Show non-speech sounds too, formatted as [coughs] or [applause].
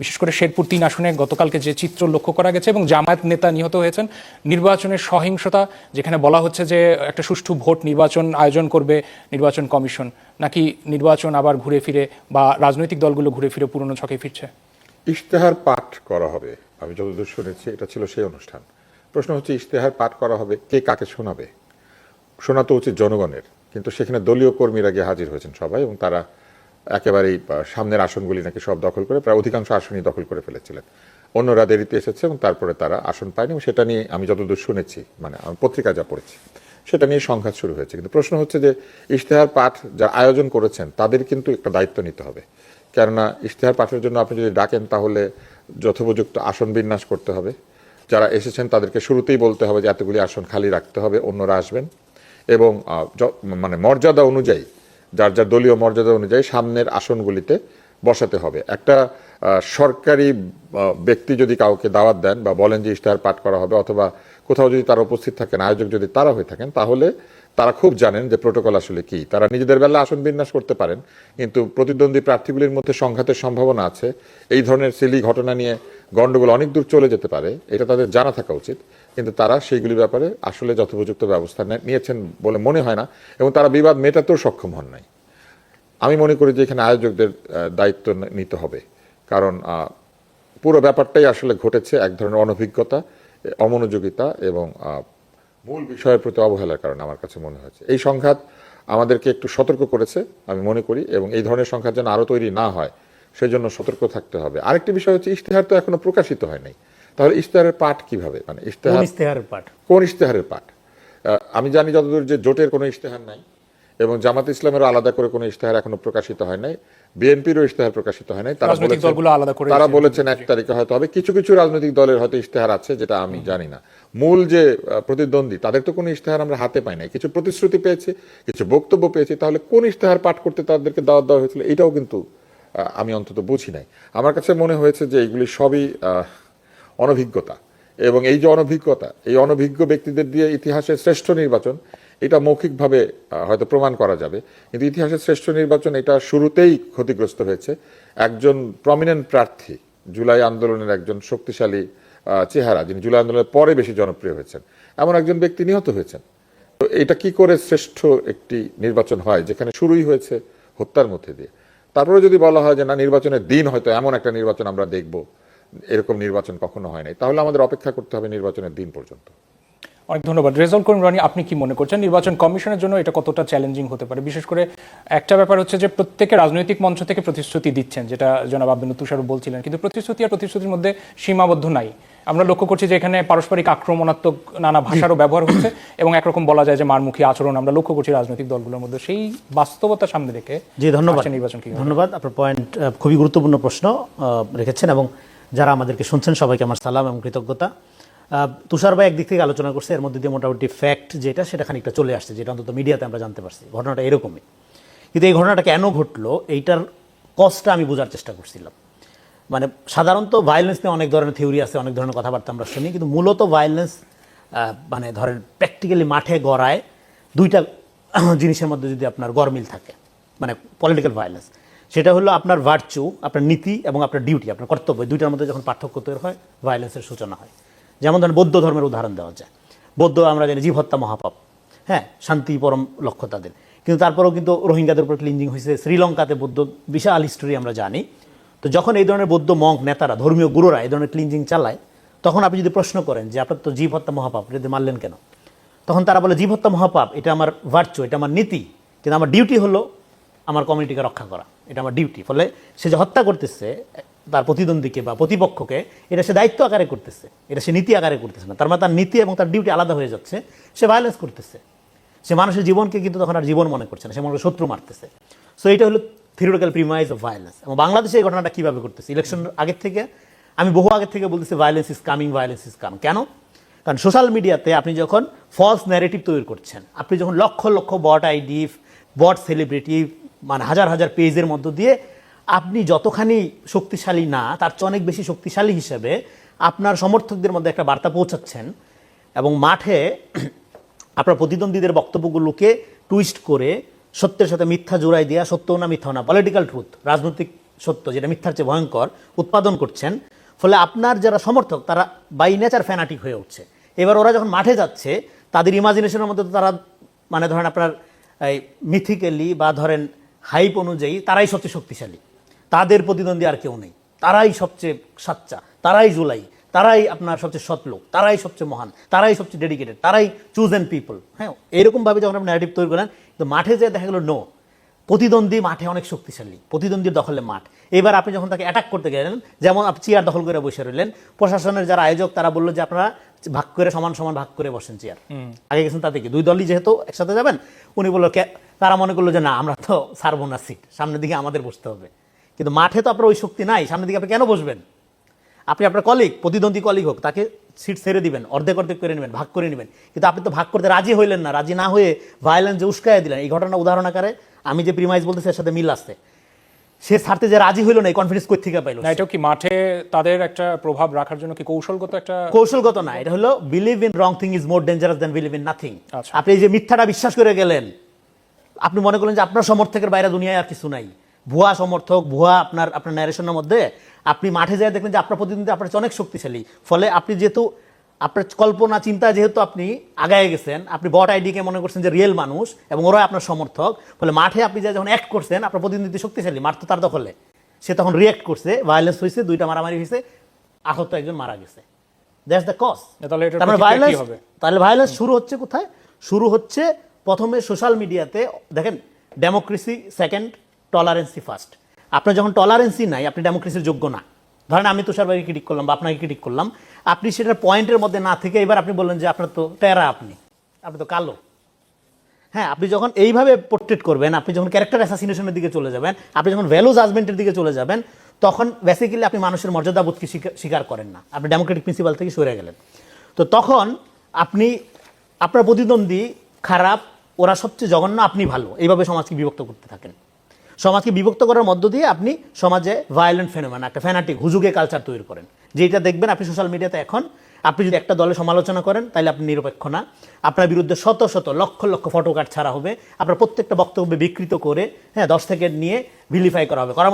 বিশেষ করে শেরপুর তিন আসনে গতকালকে যে চিত্র লক্ষ্য করা গেছে এবং জামায়াত নেতা নিহত হয়েছেন, নির্বাচনের সহিংসতা, যেখানে বলা হচ্ছে যে একটা সুষ্ঠু ভোট নির্বাচন আয়োজন করবে নির্বাচন কমিশন। নাকি নির্বাচন আবার ঘুরে ফিরে বা রাজনৈতিক দলগুলো ঘুরে ফিরে পুরনো ছকে ফিরছে? ইশতেহার পাঠ করা হবে। আমি যতদূর শুনেছি, এটা ছিল সেই অনুষ্ঠান। প্রশ্ন হচ্ছে, ইশতেহার পাঠ করা হবে? কে কাকে শোনাবে? শোনা তো উচিত জনগণের, কিন্তু সেখানে দলীয় কর্মীরা গিয়ে হাজির হয়েছেন সবাই এবং তারা একেবারেই সামনের আসনগুলি নাকি সব দখল করে, প্রায় অধিকাংশ আসনই দখল করে ফেলেছিলেন। অন্যরা দেরিতে এসেছে এবং তারপরে তারা আসন পায়নি এবং সেটা নিয়ে আমি যতদূর শুনেছি মানে আমি পত্রিকা যা পড়েছি, সেটা নিয়ে সংঘাত শুরু হয়েছে। কিন্তু প্রশ্ন হচ্ছে যে, ইশতেহার পাঠ যারা আয়োজন করেছেন, তাদের কিন্তু একটা দায়িত্ব নিতে হবে। কেননা ইশতেহার পাঠের জন্য আপনি যদি ডাকেন, তাহলে যথোপযুক্ত আসন বিন্যাস করতে হবে। যারা এসেছেন, তাদেরকে শুরুতেই বলতে হবে যে, এতগুলি আসন খালি রাখতে হবে, অন্যরা আসবেন। এবং মানে মর্যাদা অনুযায়ী যার যার দলীয় মর্যাদা অনুযায়ী সামনের আসনগুলিতে বসাতে হবে। একটা সরকারি ব্যক্তি যদি কাউকে দাওয়াত দেন বা বলেন যে ইশতেহার পাঠ করা হবে অথবা কোথাও যদি তারা উপস্থিত থাকেন, আয়োজক যদি তারা হয়ে থাকেন, তাহলে তারা খুব জানেন যে প্রোটোকল আসলে কি। তারা নিজেদের বেলা আসন বিন্যাস করতে পারেন, কিন্তু প্রতিদ্বন্দ্বী প্রার্থীগুলির মধ্যে সংঘাতের সম্ভাবনা আছে। এই ধরনের সিলি ঘটনা নিয়ে গণ্ডগোল অনেক দূর চলে যেতে পারে, এটা তাদের জানা থাকা উচিত। কিন্তু তারা সেইগুলির ব্যাপারে আসলে যথোপযুক্ত ব্যবস্থা নিয়েছেন বলে মনে হয় না, এবং তারা বিবাদ মেটাতেও সক্ষম হন নাই। আমি মনে করি যে এখানে আয়োজকদের দায়িত্ব নিতে হবে। কারণ পুরো ব্যাপারটাই আসলে ঘটেছে এক ধরনের অনভিজ্ঞতা, অমনোযোগিতা এবং মূল বিষয়ের প্রতি অবহেলার কারণে আমার কাছে মনে হয়েছে। এই সংঘাত আমাদেরকে একটু সতর্ক করেছে, আমি মনে করি, এবং এই ধরনের সংঘাত যেন আরও তৈরি না হয় সেই জন্য সতর্ক থাকতে হবে। আরেকটি বিষয় হচ্ছে, ইশতেহার তো এখনও প্রকাশিত হয় নাই। তাহলে ইশতেহারের পাঠ কীভাবে? মানে ইশতেহার ইশতেহারের পাঠ? কোন ইশতেহারের পাঠ? আমি জানি যতদূর যে জোটের কোনো ইশতেহার নাই এবং জামাত ইসলামেরও আলাদা করে কোনো ইশতেহার এখনও প্রকাশিত হয় নাই বিএনপিরও ইশতেহার প্রকাশিত হয় নাই তারা বলেছেন- তারা বলেছেন এক তারিখে হয়তো হবে। কিছু কিছু রাজনৈতিক দলের হয়তো ইশতেহার আছে যেটা আমি জানি না। মূল যে প্রতিদ্বন্দ্বী তাদের তো কোনো ইশতেহার আমরা হাতে পাই নাই। কিছু প্রতিশ্রুতি পেয়েছি কিছু বক্তব্য পেয়েছি তাহলে কোন ইশতেহার পাঠ করতে তাদেরকে দাওয়াত দেওয়া হয়েছিল এটাও কিন্তু আমি অন্তত বুঝি নাই। আমার কাছে মনে হয়েছে যে এগুলি সবই আহ, অনভিজ্ঞতা। এবং এই যে অনভিজ্ঞতা, এই অনভিজ্ঞ ব্যক্তিদের দিয়ে ইতিহাসের শ্রেষ্ঠ নির্বাচন, এটা মৌখিকভাবে হয়তো প্রমাণ করা যাবে। কিন্তু ইতিহাসের শ্রেষ্ঠ নির্বাচন এটা শুরুতেই ক্ষতিগ্রস্ত হয়েছে। একজন প্রমিনেন্ট প্রার্থী, জুলাই আন্দোলনের একজন শক্তিশালী চেহারা, যিনি জুলাই আন্দোলনের পরে বেশি জনপ্রিয় হয়েছেন। এমন একজন ব্যক্তি নিহত হয়েছেন। তো এটা কি করে শ্রেষ্ঠ একটি নির্বাচন হয়, যেখানে শুরুই হয়েছে হত্যার মধ্যে দিয়ে? তারপরে যদি বলা হয় যে, না, নির্বাচনের দিন হয়তো এমন একটা নির্বাচন আমরা দেখব। এরকম নির্বাচন কখনো হয় নাই। তাহলে আমাদের অপেক্ষা করতে হবে নির্বাচনের দিন পর্যন্ত। অনেক ধন্যবাদ। রেজাল্ট করিম রানি আপনি কি মনে করছেন? নির্বাচন কমিশনের জন্য এটা কতটা চ্যালেঞ্জিং হতে পারে? বিশেষ করে একটা ব্যাপার হচ্ছে যে প্রত্যেকে রাজনৈতিক মঞ্চ থেকে প্রতিশ্রুতি দিচ্ছেন যেটা জনাব আব্দুল তুষারও বলছিলেন। কিন্তু প্রতিশ্রুতি আর প্রতিশ্রুতির মধ্যে সীমাবদ্ধ নাই। আমরা লক্ষ্য করছি যে এখানে পারস্পরিক আক্রমণাত্মক নানা ভাষারও ব্যবহার হচ্ছে [coughs] এবং একরকম বলা যায় যে মারমুখী আচরণ আমরা লক্ষ্য করছি রাজনৈতিক দলগুলোর মধ্যে। সেই বাস্তবতা সামনে রেখে জি ধন্যবাদ। নির্বাচন কি ধন্যবাদ। আপনার পয়েন্ট খুবই গুরুত্বপূর্ণ প্রশ্ন আহ, রেখেছেন এবং যারা আমাদেরকে শুনছেন, সবাইকে আমার সালাম এবং কৃতজ্ঞতা। তুষার ভাই একদিক থেকে আলোচনা করছে, এর মধ্যে দিয়ে মোটামুটি ফ্যাক্ট যেটা, সেটা খানিকটা চলে আসছে, যেটা অন্তত মিডিয়াতে আমরা জানতে পারছি। ঘটনাটা এরকমই। কিন্তু এই ঘটনাটা কেন ঘটলো, এইটার কজটা আমি বোঝার চেষ্টা করছিলাম। মানে সাধারণত ভায়োলেন্স নিয়ে অনেক ধরনের থিওরি আছে, অনেক ধরনের কথাবার্তা আমরা শুনি, কিন্তু মূলত ভায়োলেন্স মানে ধরেন প্র্যাকটিক্যালি মাঠে গড়ায় দুইটা জিনিসের মধ্যে যদি আপনার গরমিল থাকে মানে পলিটিক্যাল ভায়োলেন্স সেটা হলো আপনার ভার্চু আপনার নীতি এবং আপনার ডিউটি আপনার কর্তব্য। দুইটার মধ্যে যখন পার্থক্য তৈরি হয় ভায়োলেন্সের সূচনা হয়। যেমন ধরেন বৌদ্ধ ধর্মের উদাহরণ দেওয়া যায়। বৌদ্ধ আমরা জানি জীব হত্যা মহাপাপ। হ্যাঁ শান্তি, পরম লক্ষ্য তাদের কিন্তু তারপরেও কিন্তু রোহিঙ্গাদের উপর ক্লিনজিং হয়েছে। শ্রীলঙ্কাতে বৌদ্ধ বিশাল হিস্টোরি আমরা জানি। তো যখন এই ধরনের বৌদ্ধ মঙ্ক নেতারা, ধর্মীয় গুরুরা এই ধরনের ক্লিনজিং চালায়, তখন আপনি যদি প্রশ্ন করেন যে আপনার তো জীব হত্যা মহাপাপ, এটা মারলেন কেন? তখন তারা বলে, জীব হত্যা মহাপাপ, এটা আমার ভার্চু এটা আমার নীতি, কিন্তু আমার ডিউটি হলো আমার কমিউনিটিকে রক্ষা করা। এটা আমার ডিউটি ফলে সে যে হত্যা করতেছে, তার প্রতিদ্বন্দ্বীকে বা প্রতিপক্ষকে, এটা সে দায়িত্ব আকারে করতেছে। এটা সে নীতি আকারে করতেছে না। তার মানে তার নীতি এবং তার ডিউটি আলাদা হয়ে যাচ্ছে। সে ভায়োলেন্স করতেছে। সে মানুষের জীবনকে কিন্তু তখন আর জীবন মনে করছে না। সে মনে শত্রু মারতেছে। সো এটা হলো থিওরিটিক্যাল প্রিমাইজ অফ ভায়োলেন্স এবং বাংলাদেশে এই ঘটনাটা কীভাবে করতেছে ইলেকশন আগের থেকে, আমি বহু আগের থেকে বলতেছি violence is coming violence is come কেন? কারণ সোশ্যাল মিডিয়াতে আপনি যখন ফলস ন্যারেটিভ তৈরি করছেন, আপনি যখন লক্ষ লক্ষ বট আইডি বট সেলিব্রিটি মানে হাজার হাজার পেজের মধ্য দিয়ে আপনি যতখানি শক্তিশালী না, তার চেয়ে অনেক বেশি শক্তিশালী হিসেবে আপনার সমর্থকদের মধ্যে একটা বার্তা পৌঁছাচ্ছেন এবং মাঠে [clears throat] আপনার প্রতিদ্বন্দ্বীদের বক্তব্যগুলোকে টুইস্ট করে সত্যের সাথে মিথ্যা জোড়াই দেওয়া সত্য না মিথ্যা না পলিটিক্যাল ট্রুথ রাজনৈতিক সত্য যেটা মিথ্যার চেয়ে ভয়ঙ্কর, উৎপাদন করছেন। ফলে আপনার যারা সমর্থক, তারা বাই নেচার ফ্যানাটিক হয়ে উঠছে। এবার ওরা যখন মাঠে যাচ্ছে, তাদের ইমাজিনেশনের মধ্যে তারা মানে ধরেন আপনার এই মিথিক্যালি বা ধরেন হাইপ অনুযায়ী তারাই সবচেয়ে শক্তিশালী। তাদের প্রতিদ্বন্দ্বী আর কেউ নেই। তারাই সবচেয়ে সাচ্চা তারাই জুলাই তারাই আপনার সবচেয়ে সৎ লোক তারাই সবচেয়ে মহান তারাই সবচেয়ে ডেডিকেটেড তারাই চুজ অ্যান্ড পিপল হ্যাঁ এরকমভাবে যখন আপনি ন্যারেটিভ তৈরি করেন তো মাঠে যেয়ে দেখা গেলো নো প্রতিদ্বন্দ্বী মাঠে অনেক শক্তিশালী প্রতিদ্বন্দ্বীর দখলে মাঠ। এবার আপনি যখন তাকে অ্যাটাক করতে গেলেন যেমন আপনি চেয়ার দখল করে বসে রইলেন প্রশাসনের যারা আয়োজক তারা বলল যে আপনারা ভাগ করে সমান সমান ভাগ করে বসেন চেয়ার আগে গেছেন তাতে কি দুই দলই যেহেতু একসাথে যাবেন উনি বলল তারা মনে করল যে না আমরা তো ছাড়বো না সিট সামনের দিকে আমাদের বসতে হবে। কিন্তু মাঠে তো আপনার ওই শক্তি নাই সামনের দিকে আপনি কেন বসবেন? আপনি আপনার কলিগ প্রতিদ্বন্দ্বী কলিগ হোক তাকে সিট ছেড়ে দিবেন অর্ধেক অর্ধেক করে নেবেন ভাগ করে নেবেন। কিন্তু আপনি তো ভাগ করতে রাজি হইলেন না রাজি না হয়ে ভায়োলেন্স যে উস্কায় দিলেন এই ঘটনা উদাহরণ আকারে আমি যে প্রিমাইজ বলতেছি এর সাথে মিল আসছে সে ছাড়তে যে রাজি হইল না এই কনফিডেন্স কই থেকে পাইলো না এটাও কি মাঠে তাদের একটা প্রভাব রাখার জন্য কি কৌশলগত একটা কৌশলগত না এটা হলো believe in wrong thing is more dangerous than believe in nothing. আপনি এই যে মিথ্যাটা বিশ্বাস করে গেলেন আপনি মনে করলেন যে আপনার সমর্থকের বাইরে দুনিয়ায় আর কিছু নাই। ভুয়া সমর্থক ভুয়া আপনার আপনার ন্যারেশনের মধ্যে আপনি মাঠে যায় দেখলেন যে আপনার প্রতিদ্বন্দ্বী আপনার অনেক শক্তিশালী। ফলে আপনি যেহেতু আপনার কল্পনা চিন্তা যেহেতু আপনি আগায় গেছেন আপনি বট আইডিকে মনে করছেন যে রিয়েল মানুষ এবং ওরা আপনার সমর্থক ফলে মাঠে আপনি যা যখন অ্যাক্ট করছেন আপনার প্রতিনিধি শক্তিশালী মাঠ তো তার দখলে। সে তখন রিয়াক্ট করছে ভায়োলেন্স হয়েছে দুইটা মারামারি হয়েছে আহত একজন মারা গেছে। দ্যাটস দ্য কজ তাহলে ভায়োলেন্স তাহলে ভায়োলেন্স শুরু হচ্ছে কোথায়? শুরু হচ্ছে প্রথমে সোশ্যাল মিডিয়াতে, দেখেন ডেমোক্রেসি সেকেন্ড টলারেন্সি ফার্স্ট আপনার যখন টলারেন্সি নাই, আপনি ডেমোক্রেসির যোগ্য না। ধরেন, আমি তুষার ভাইকে ক্রিটিক করলাম বা আপনাকে ক্রিটিক করলাম। আপনি সেটার পয়েন্টের মধ্যে না থেকে এবার আপনি বললেন যে, আপনার তো টেরা আপনি আপনি তো কালো। হ্যাঁ আপনি যখন এইভাবে পোর্ট্রেট করবেন, আপনি যখন ক্যারেক্টার অ্যাসাসিনেশনের দিকে চলে যাবেন, আপনি যখন ভ্যালু জাজমেন্টের দিকে চলে যাবেন, তখন বেসিক্যালি আপনি মানুষের মর্যাদাবোধকে স্বীকার- স্বীকার করেন না। আপনি ডেমোক্রেটিক প্রিন্সিপাল থেকে সরে গেলেন। তো তখন আপনি, আপনার প্রতিদ্বন্দ্বী খারাপ ওরা সবচেয়ে জঘন্য, আপনি ভালো। এইভাবে সমাজকে বিভক্ত করতে থাকেন। সমাজকে বিভক্ত করার মধ্য দিয়ে আপনি সমাজে ভায়োলেন্ট ফেনোমেন একটা ফ্যানাটিক হুজুগে কালচার তৈরি করেন। যেটা দেখবেন, আপনি সোশ্যাল মিডিয়াতে এখন, আপনি যদি একটা দলে সমালোচনা করেন তাহলে আপনি নিরপেক্ষ না। আপনার বিরুদ্ধে শত শত, লক্ষ লক্ষ ফটো কার্ড ছাড়া হবে। আপনার প্রত্যেকটা বক্তব্য বিকৃত করে হ্যাঁ দশ থেকে নিয়ে ভিলিফাই করা হবে। করার